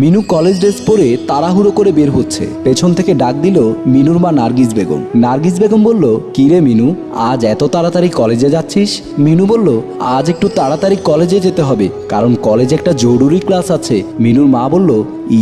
Minu college dress পরে তাড়াহুড়ো করে বের হচ্ছে। পেছন থেকে ডাক দিল মিনুর মা নার্গিস বেগম। নার্গিস বেগম বলল কি রে মিনু, আজ এত তাড়াতাড়ি কলেজে যাচ্ছিস? মিনু বলল, আজ একটু তাড়াতাড়ি কলেজে যেতে হবে, কারণ কলেজে একটা জরুরি ক্লাস আছে। মিনুর মা বলল,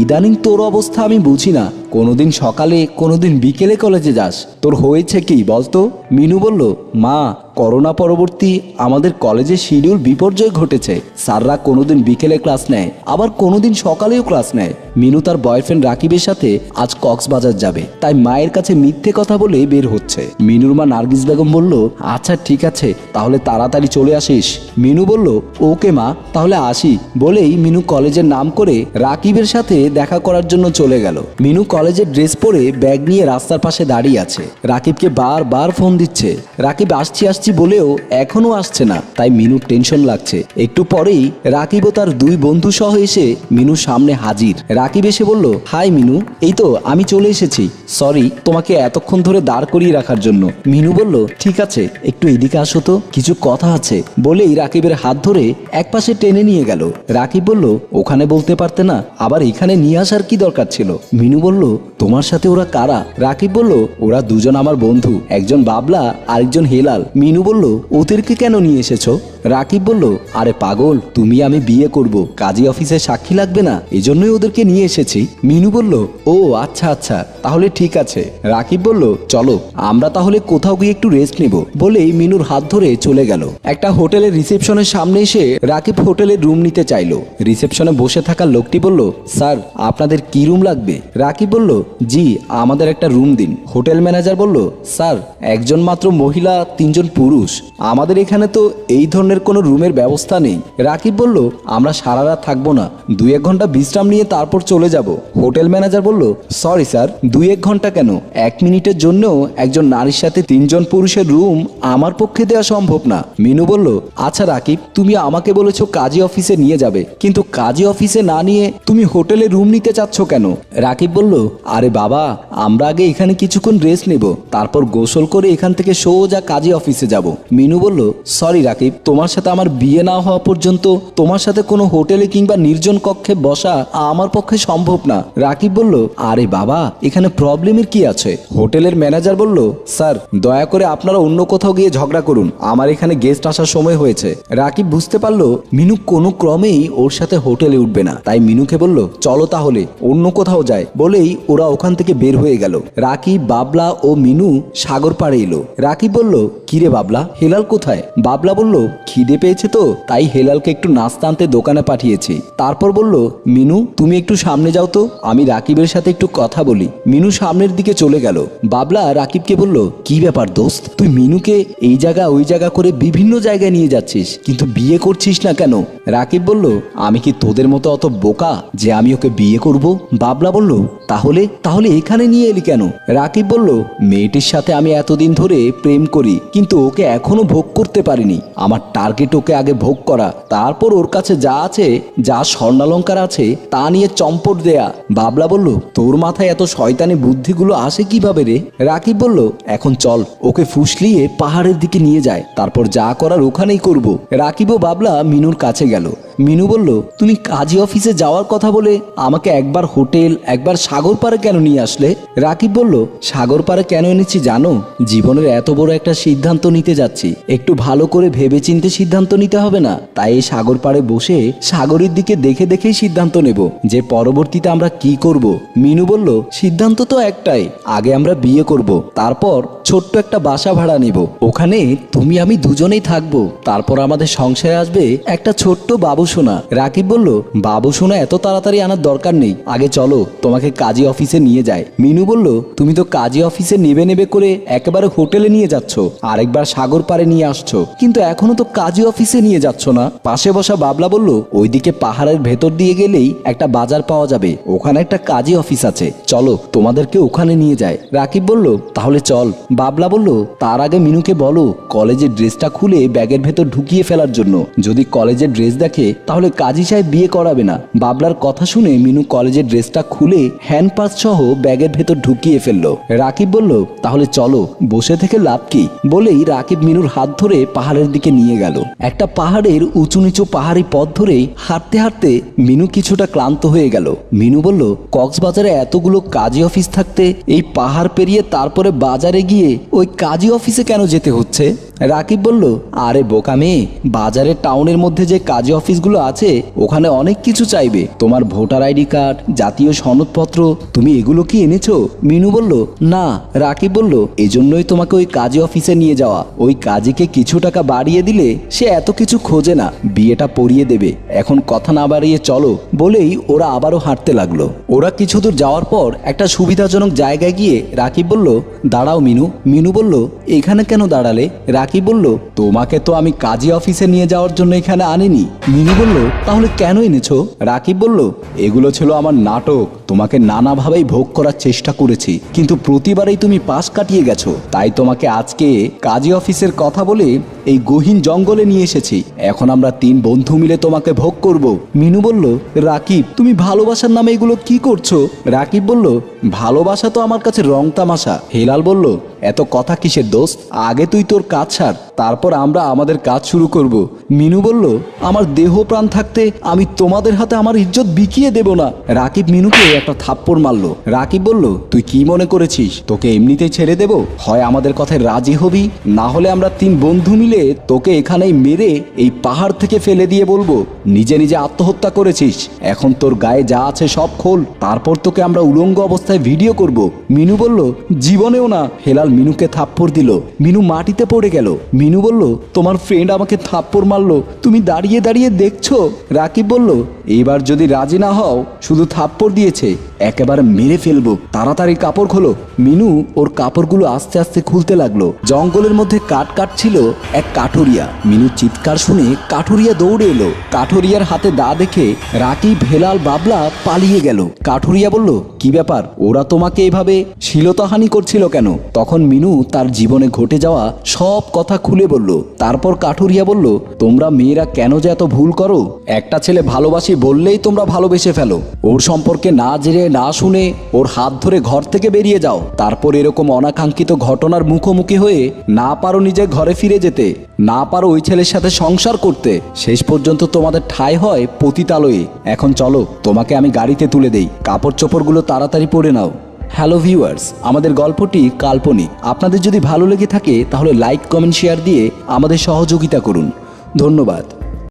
ইদানিং তোর অবস্থা আমি বুঝি না। কোনোদিন সকালে, কোনোদিন বিকেলে কলেজে যাস। তোর হয়েছে কি বলতো? মিনু বলল, মা, করোনা পরবর্তী আমাদের কলেজে শিডিউল বিপর্যয় ঘটেছে। স্যাররা কোনোদিন বিকেলে ক্লাস নেয়, আবার কোনোদিন সকালেও ক্লাস নেয়। মিনু তার বয়ফ্রেন্ড রাকিবের সাথে আজ কক্সবাজার যাবে। তাই মায়ের কাছে মিথ্যে কথা বলে বের হচ্ছে। মিনুর মা নার্গিস বেগম বলল আচ্ছা ঠিক আছে, তাহলে তাড়াতাড়ি চলে আসিস। মিনু বলল, ওকে মা, তাহলে আসি। বলেই মিনু কলেজের নাম করে রাকিবের সাথে দেখা করার জন্য চলে গেল। মিনু কলেজের ড্রেস পরে ব্যাগ নিয়ে রাস্তার পাশে দাঁড়িয়ে আছে। রাকিবকে বারবার ফোন দিচ্ছে। রাকিব, আসছি আসছি, বলেও এখনও আসছে না। তাই মিনুর টেনশন লাগছে। একটু পরেই রাকিব ও তার দুই বন্ধু সহ এসে মিনুর সামনে হাজির। রাকিব এসে বলল, হাই মিনু, এই তো, আমি চলে এসেছি। সরি, তোমাকে এতক্ষণ ধরে দাঁড় করিয়ে রাখার জন্য। মিনু বলল, ঠিক আছে, একটু এদিকে আসো তো, কিছু কথা আছে। বলেই রাকিবের হাত ধরে একপাশে টেনে নিয়ে গেল। রাকিব বলল, ওখানে বলতে পারতে না, আবার এখানে নিয়ে আসার কি দরকার ছিল? মিনু বলল, তোমার সাথে ওরা কারা? রাকিব বলল, ওরা দুজন আমার বন্ধু, একজন বাবলা, আরেকজন হেলাল। মিনু বলল, ওদেরকে কেন নিয়ে এসেছ? রাকিব বলল, আরে পাগল, তুমি আমি বিয়ে করব। কাজী অফিসে সাক্ষী লাগবে না। এজন্যই ওদেরকে নিয়ে এসেছি। মিনু বলল, ও আচ্ছা আচ্ছা তাহলে ঠিক আছে। রাকিব বলল, চলো, আমরা তাহলে কোথাও গিয়ে একটু রেস্ট নেব। বলেই মিনুর হাত ধরে চলে গেল। একটা হোটেলের রিসেপশনের সামনে এসে রাকিব হোটেলের রুম নিতে চাইলো। রিসেপশনে বসে থাকা লোকটি বলল, স্যার, আপনাদের কি রুম লাগবে? রাকিব বলল, জি, আমাদের একটা রুম দিন। হোটেল ম্যানেজার বলল, স্যার, একজন মাত্র মহিলা, তিনজন পুরুষ। আমাদের এখানে তো এই ধরনের কোনো রুমের ব্যবস্থা নেই। রাকিব বলল, আমরা সারা রাত থাকব না। দুই এক ঘণ্টা বিশ্রাম নিয়ে তারপর চলে যাব। হোটেল ম্যানেজার বলল, সরি স্যার, দুই এক ঘণ্টা কেন? এক মিনিটের জন্যও একজন নারীর সাথে তিনজন পুরুষের রুম আমার পক্ষে দেওয়া সম্ভব না। মিনু বলল আচ্ছা রাকিব, তুমি আমাকে বলেছ কাজী অফিসে নিয়ে যাবে। কিন্তু কাজী অফিসে না নিয়ে তুমি হোটেলে রুম নিতে চাচ্ছ কেন? রাকিব বলল, আরে বাবা, আমরা আগে এখানে কিছুক্ষণ রেস্ট নেব। তারপর গোসল করে এখান থেকে সোজা কাজী অফিসে যাব। মিনু বলল, সরি রাকিব, তোমার সাথে আমার বিয়ে না হওয়া পর্যন্ত তোমার সাথে কোনো হোটেলে কিংবা নির্জন কক্ষে বসা আমার পক্ষে সম্ভব না। রাকিব বলল, আরে বাবা, এখানে প্রবলেমের কি আছে? হোটেলের ম্যানেজার বলল, স্যার, দয়া করে আপনারা অন্য কোথাও গিয়ে ঝগড়া করুন। আমার এখানে গেস্ট আসার সময় হয়েছে। রাকিব বুঝতে পারল, মিনু কোনো ক্রমেই ওর সাথে হোটেলে উঠবে না। তাই মিনুকে বলল, চলো তাহলে, অন্য কোথাও যায় বলেই ওরা ওখান থেকে বের হয়ে গেল। রাকিব, বাবলা ও মিনু সাগর পাড়ে এলো। রাকিব বলল, কিরে বাবলা, হেলাল কোথায়? বাবলা বলল খিদে পেয়েছে তো? তাই হেলালকে একটু নাস্তা আনতে দোকানে পাঠিয়েছি। তারপর বলল, মিনু, তুমি একটু সামনে যাও তো। আমি রাকিবের সাথে একটু কথা বলি। মিনু সামনের দিকে চলে গেল। বাবলা রাকিবকে বলল, কি ব্যাপার দোস্ত? তুই মিনুকে এই জায়গা, ওই জায়গা করে বিভিন্ন জায়গায় নিয়ে যাচ্ছিস। কিন্তু বিয়ে করছিস না কেন? রাকিব বলল, আমি কি তোদের মতো অত বোকা যে আমি ওকে বিয়ে করব? বাবলা বলল, তাহলে তাহলে এখানে নিয়ে এলি কেন? রাকিব বলল, মেয়েটির সাথে আমি এতদিন ধরে প্রেম করি, কিন্তু ওকে এখনও ভোগ করতে পারিনি। আমার টার্গেট ওকে আগে ভোগ করা, তারপর ওর কাছে যা আছে, যা স্বর্ণালঙ্কার আছে, তা নিয়ে চম্পট দেয়া। বাবলা বলল, তোর মাথায় এত শয়তানি বুদ্ধিগুলো আসে কীভাবে রে? রাকিব বলল, এখন চল, ওকে ফুসলিয়ে পাহাড়ের দিকে নিয়ে যায়, তারপর যা করার ওখানেই করব। রাকিব ও বাবলা মিনুর কাছে গেল মিনু বলল, তুমি কাজী অফিসে যাওয়ার কথা বলে আমাকে একবার হোটেল, একবার সাগর পাড়ে কেন নিয়ে আসলে? রাকিব বলল, সাগর পাড়ে কেন এনেছি জানো? জীবনের এত বড় একটা সিদ্ধান্ত নিতে যাচ্ছি। একটু ভালো করে ভেবেচিন্তে সিদ্ধান্ত নিতে হবে না। তাই এই সাগর পাড়ে বসে সাগরের দিকে দেখে দেখেই সিদ্ধান্ত নেব যে পরবর্তীতে আমরা কি করব। মিনু বলল, সিদ্ধান্ত তো একটাই, আগে আমরা বিয়ে করব, তারপর ছোট্ট একটা বাসা ভাড়া নেব। ওখানে তুমি আমি দুজনেই থাকব। তারপর আমাদের সংসারে আসবে একটা ছোট্ট বাবু সোনা রাকিব বলল, বাবু সোনা এত তাড়াতাড়ি আনার দরকার নেই। আগে চলো, তোমাকে কাজী অফিসে নিয়ে যায় মিনু বলল, তুমি তো কাজী অফিসে নেবে নেবে করে একেবারে হোটেলে নিয়ে যাচ্ছ। আরেকবার সাগর পাড়ে নিয়ে আসছো। কিন্তু এখনও তো কাজী অফিসে নিয়ে যাচ্ছ না। পাশে বসা বাবলা বলল, ওইদিকে পাহাড়ের ভেতর দিয়ে গেলেই একটা বাজার পাওয়া যাবে। ওখানে একটা কাজী অফিস আছে। চলো, তোমাদেরকে ওখানে নিয়ে যায় রাকিব বলল, তাহলে চল। বাবলা বলল, তার আগে মিনুকে বলো, কলেজের ড্রেসটা খুলে ব্যাগের ভেতর ঢুকিয়ে ফেলার জন্য। যদি কলেজের ড্রেস দেখে তাহলে কাজী সাহেব বিয়ে করাবে না। বাবলার কথা শুনে মিনু কলেজের ড্রেসটা খুলে হ্যান্ড পাস সহ ব্যাগের ভেতর ঢুকিয়ে ফেলল। রাকিব বলল, তাহলে চলো, বসে থেকে লাভ কি? বলেই রাকিব মিনুর হাত ধরে পাহাড়ের দিকে নিয়ে গেল। একটা পাহাড়ের উঁচু নিচু পাহাড়ি পথ ধরে হাঁটতে হাঁটতে মিনু কিছুটা ক্লান্ত হয়ে গেল। মিনু বলল, কক্সবাজারে এতগুলো কাজী অফিস থাকতে এই পাহাড় পেরিয়ে তারপরে বাজারে গিয়ে ওই কাজী অফিসে কেন যেতে হচ্ছে? রাকিব বলল, আরে বোকা মেয়ে বাজারের টাউনের মধ্যে যে কাজী অফিসগুলো আছে, ওখানে অনেক কিছু চাইবে। তোমার ভোটার আইডি কার্ড, জাতীয় সনদপত্র, তুমি এগুলো কি এনেছো? মিনু বলল, না। রাকিব বলল, এজন্যই তোমাকে ওই কাজী অফিসে নিয়ে যাওয়া। ওই কাজীকে কিছু টাকা বাড়িয়ে দিলে সে এত কিছু খোঁজে না, বিয়েটা পড়িয়ে দেবে। এখন কথা না বাড়িয়ে চলো। বলেই ওরা আবারও হাঁটতে লাগল। ওরা কিছু দূর যাওয়ার পর একটা সুবিধাজনক জায়গায় গিয়ে রাকিব বলল, দাঁড়াও মিনু। মিনু বলল, এখানে কেন দাঁড়ালে? রাকিব বলল? তোমাকে তো আমি কাজী অফিসে নিয়ে যাওয়ার জন্য এখানে আনিনি। মিনু বলল, তাহলে কেন এনেছো? রাকিব বলল, এগুলো ছিল আমার নাটক। তোমাকে নানাভাবেই ভোগ করার চেষ্টা করেছি। কিন্তু প্রতিবারেই তুমি পাশ কাটিয়ে গেছো। তাই তোমাকে আজকে কাজী অফিসের কথা বলে এই গহীন জঙ্গলে নিয়ে এসেছি। এখন আমরা তিন বন্ধু মিলে তোমাকে ভোগ করব। মিনু বলল, রাকিব, তুমি ভালোবাসার নামে এগুলো কি করছ? রাকিব বলল, ভালোবাসা তো আমার কাছে রং তামাশা। হেলাল বলল, এত কথা কিসের দোষ আগে তুই তোর কাজ ছাড়, তারপর আমরা আমাদের কাজ শুরু করব। মিনু বলল, আমার দেহ প্রাণ থাকতে আমি তোমাদের হাতে আমার ইজ্জত বিকিয়ে দেব না। রাকিব মিনুকে একটা থাপ্পড় মারলো। রাকিব বলল, তুই কি মনে করেছিস? তোকে এমনিতেই ছেড়ে দেব? হয় আমাদের কথায় রাজি হবি? না হলে আমরা তিন বন্ধু মিলে তোকে এখানেই মেরে এই পাহাড় থেকে ফেলে দিয়ে বলব, নিজে নিজে আত্মহত্যা করেছিস। এখন তোর গায়ে যা আছে সব খোল, তারপর তোকে আমরা উলঙ্গ অবস্থায় ভিডিও করব। মিনু বলল, জীবনেও না। হেলাল মিনুকে থাপ্পড় দিল। মিনু মাটিতে পড়ে গেল। মিনু বলল, তোমার ফ্রেন্ড আমাকে থাপ্পড় মারলো। তুমি দাঁড়িয়ে দাঁড়িয়ে দেখছ? রাকিব বলল, এবার যদি রাজি না হও, শুধু থাপ্পড় দিয়েছে, একেবারে মেরে ফেলব। তাড়াতাড়ি কাপড় খোলো। মিনু ওর কাপড়গুলো আস্তে আস্তে খুলতে লাগল। জঙ্গলের মধ্যে কাঠ কাটছিল এক কাঠুরিয়া। মিনু চিৎকার শুনে কাঠুরিয়া দৌড়ে এলো। কাঠুরিয়ার হাতে দা দেখে রাকিব, হেলাল, বাবলা পালিয়ে গেল। কাঠুরিয়া বলল, কি ব্যাপার? ওরা তোমাকে এভাবে শিলতাহানি করছিল কেন? তখন মিনু তার জীবনে ঘটে যাওয়া সব কথা খুলে বলল, তারপর কাঠুরিয়া বলল, তোমরা মেয়েরা কেন যে এত ভুল করো? একটা ছেলে ভালোবাসি বললেই তোমরা ভালোবেসে ফেলো। ওর সম্পর্কে না জেনে, না শুনে, ওর হাত ধরে ঘর থেকে বেরিয়ে যাও। তারপর এরকম অনাকাঙ্ক্ষিত ঘটনার মুখোমুখি হয়ে না পারো নিজের ঘরে ফিরে যেতে, না পারো ওই ছেলের সাথে সংসার করতে। শেষ পর্যন্ত তোমাদের ঠাঁই হয় পতিতালয়ে। এখন চলো, তোমাকে আমি গাড়িতে তুলে দেই। কাপড় চোপড়গুলো তাড়াতাড়ি পরে নাও। হ্যালো ভিউয়ার্স, আমাদের গল্পটি কাল্পনিক। আপনাদের যদি ভালো লেগে থাকে, তাহলে লাইক, কমেন্ট, শেয়ার দিয়ে আমাদের সহযোগিতা করুন। ধন্যবাদ।